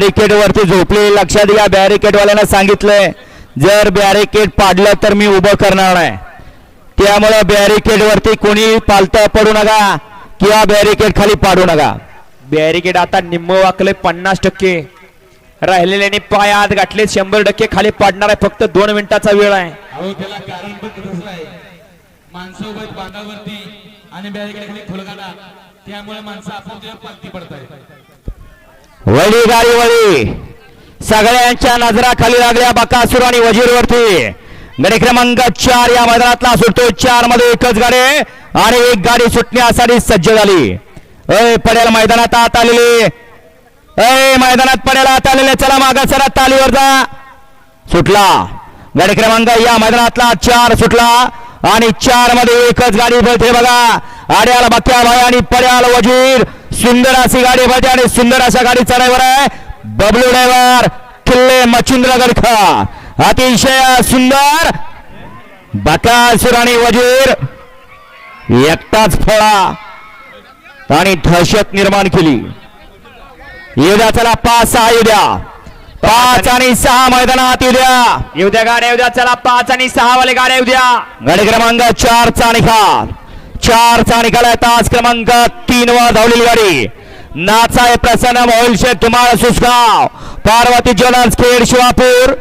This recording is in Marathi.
बॅरिकेड वरती झोपले लक्षात घ्या. बॅरिकेड वाल्यानं सांगितलंय जर बॅरिकेड पाडलं तर मी उभं करणार नाही. त्यामुळे बॅरिकेड वरती कोणी पालतं पडू नका किंवा बॅरिकेड खाली पाडू नका. बॅरिकेड आता निम्म वाकले पन्नास टक्के. राहिलेल्याने पाय आत गाठले शंभर टक्के खाली पाडणार आहे फक्त दोन मिनिटाचा वेळ आहे. अहो त्याला कारण पण तसंच आहे माणसं उभं आहेत बांधावरती आणि बॅरिकेड खाली खोलगाडा त्यामुळे माणसं आपोआप पालती पडतायत. वळी गाडी वळी. सगळ्यांच्या नजरा खाली लागल्या बकासूर आणि वजीर वरती गडी क्रमांक चार या मैदानातला सुटतो. चारमध्ये एकच गाडी आणि एक गाडी सुटण्यासाठी सज्ज झाली. अय पडेल मैदानात आत आलेली. अय मैदानात पडेल आत आलेले. चला मागा चला तालीवर जा. सुटला. गाडी क्रमांक या मैदानातला चार सुटला आणि चारमध्ये एकच गाडी बळते बघा. आड्याला बक्या भाई आणि पड्याल वजीर. सुंदर अशी गाडी पळते आणि सुंदर अशा गाडीचा ड्रायव्हर आहे. बबलू ड्रायव्हर किल्ले मच्छिंद्र गडखा अतिशय सुंदर. बकासूर आणि वजीर. एकटाच फळा. आणि दहशत निर्माण केली. येऊ द्या चला पाच सहा येऊ द्या पाच आणि सहा मैदानात येऊ द्या येऊ द्या गाड्या येऊ द्या चला पाच आणि सहा वाले गाड्या येऊ द्या गाडी क्रमांक चार चा निकाल. चार चा निकाल आहे तास क्रमांक तीन वर धावलेली गाडी. नाचाय प्रसन्न मोहिल शेठ तुम्हाला सुसगाव. पार्वती ज्वेलर्स खेड शिवापूर.